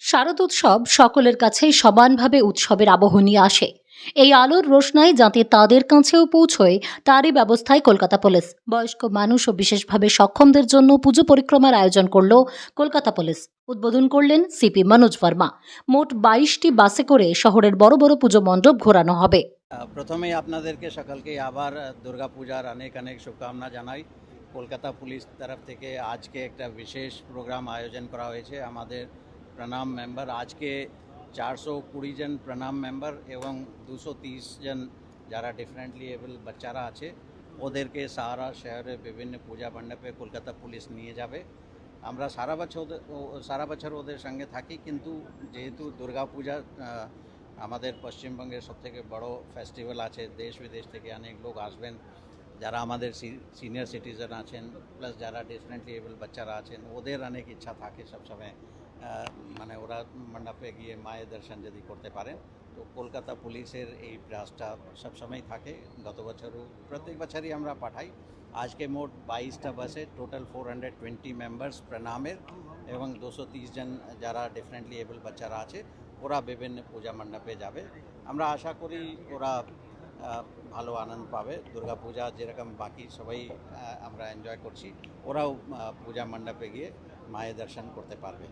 শারদোৎসব সকলের কাছেই সমানভাবে উৎসবের আবহ নিয়ে আসে। এই আলোর রোশনাই যাতে তাদের কাছেও পৌঁছয়, তারই ব্যবস্থায় কলকাতা পুলিশ। বয়স্ক মানুষ ও বিশেষভাবে সক্ষমদের জন্য পুজো পরিক্রমার আয়োজন করল কলকাতা পুলিশ। উদ্বোধন করলেন সিপি মনোজ বর্মা। মোট বাইশটি বাসে করে শহরের বড় বড় পুজো মণ্ডপ ঘোরানো হবে। প্রথমেই আপনাদেরকে সকলকে আবার দুর্গাপূজার অনেক অনেক শুভকামনা জানাই। কলকাতা পুলিশ তরফ থেকে আজকে একটা বিশেষ প্রোগ্রাম আয়োজন করা হয়েছে। আমাদের প্রণাম মেম্বার আজকে চারশো কুড়ি জন প্রণাম মেম্বার এবং দুশো তিরিশ জন যারা ডিফারেন্টলি এবল বাচ্চারা আছে ওদেরকে সারা শহরে বিভিন্ন পূজা মণ্ডপে কলকাতা পুলিশ নিয়ে যাবে আমরা সারা বছর ওদের- ও- সারা বছর ওদের সঙ্গে থাকি কিন্তু যেহেতু দুর্গাপূজা আহ, আমাদের পশ্চিমবঙ্গের সবথেকে বড় ফেস্টিভ্যাল আছে দেশ বিদেশ থেকে অনেক লোক আসবেন যারা আমাদের সিনিয়র সিটিজেন আছেন প্লাস যারা ডিফারেন্টলি এবল বাচ্চারা আছেন ওদের অনেক ইচ্ছা থাকে সবসময় আহ, মানে ওরা মণ্ডপে গিয়ে মায়ের দর্শন যদি করতে পারেন, তো কলকাতা পুলিশের এই প্রয়াসটা সবসময় থাকে। গত বছরও প্রত্যেক বছরই আমরা পাঠাই। আজকে মোট বাইশটা বাসে total four hundred twenty members প্রণামের এবং দুশো তিরিশ জন যারা ডিফারেন্টলি এবল বাচ্চারা আছে, ওরা বিভিন্ন পূজা মণ্ডপে যাবে। আমরা আশা করি ওরা ভালো আনন্দ পাবে। দুর্গা পূজা যেরকম বাকি সবাই আমরা এনজয় করছি, ওরাও পূজা মণ্ডপে গিয়ে মায়ের দর্শন করতে পারবে।